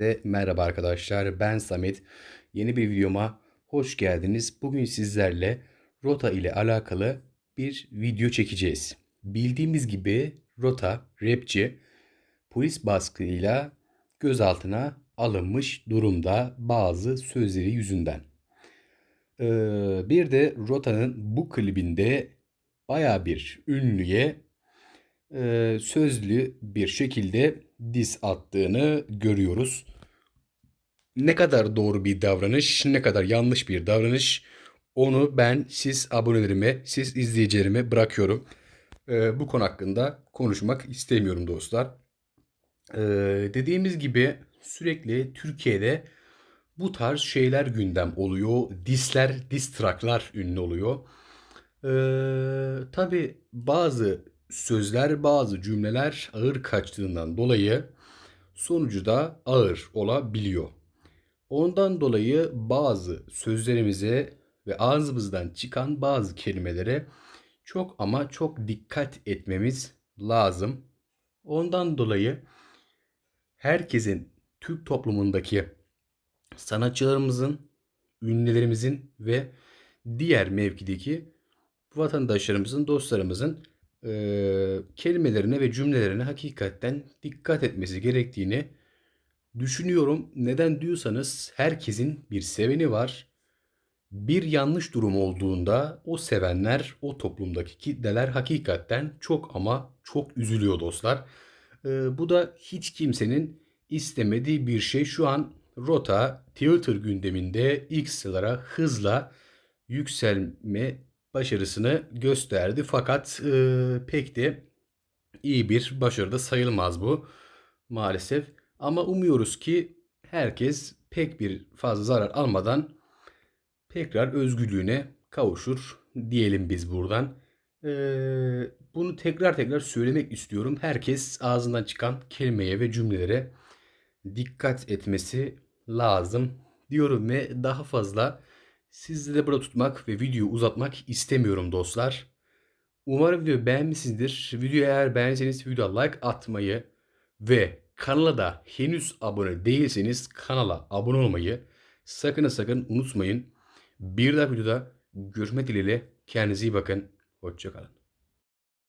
Ve merhaba arkadaşlar ben Samet. Yeni bir videoma hoş geldiniz. Bugün sizlerle Rota ile alakalı bir video çekeceğiz. Bildiğimiz gibi Rota rapçi polis baskıyla gözaltına alınmış durumda bazı sözleri yüzünden. Ee, bir de Rota'nın bu klibinde baya bir ünlüye e, sözlü bir şekilde diss attığını görüyoruz. Ne kadar doğru bir davranış, ne kadar yanlış bir davranış onu ben siz abonelerime, siz izleyicilerime bırakıyorum. Ee, bu konu hakkında konuşmak istemiyorum dostlar. Ee, dediğimiz gibi sürekli Türkiye'de bu tarz şeyler gündem oluyor. Disler, diss track'lar ünlü oluyor. Ee, tabii bazı sözler, bazı cümleler ağır kaçtığından dolayı sonucu da ağır olabiliyor. Ondan dolayı bazı sözlerimize ve ağzımızdan çıkan bazı kelimelere çok ama çok dikkat etmemiz lazım. Ondan dolayı herkesin Türk toplumundaki sanatçılarımızın, ünlülerimizin ve diğer mevkideki vatandaşlarımızın, dostlarımızın e, kelimelerine ve cümlelerine hakikaten dikkat etmesi gerektiğini düşünüyorum. Neden diyorsanız herkesin bir seveni var. Bir yanlış durum olduğunda o sevenler, o toplumdaki kitleler hakikaten çok ama çok üzülüyor dostlar. E, bu da hiç kimsenin istemediği bir şey. Şu an Rota Twitter gündeminde ilk sıralara hızla yükselme başarısını gösterdi. Fakat e, pek de iyi bir başarıda sayılmaz bu maalesef. Ama umuyoruz ki herkes pek bir fazla zarar almadan tekrar özgürlüğüne kavuşur diyelim biz buradan. Ee, bunu tekrar tekrar söylemek istiyorum. Herkes ağzından çıkan kelimeye ve cümlelere dikkat etmesi lazım diyorum ve daha fazla sizleri de burada tutmak ve videoyu uzatmak istemiyorum dostlar. Umarım videoyu beğenmişsinizdir. Videoyu eğer beğendiyseniz videoya like atmayı ve kanala da henüz abone değilseniz kanala abone olmayı sakın sakın unutmayın. Bir daha videoda görüşmek dileğiyle kendinize iyi bakın. Hoşçakalın.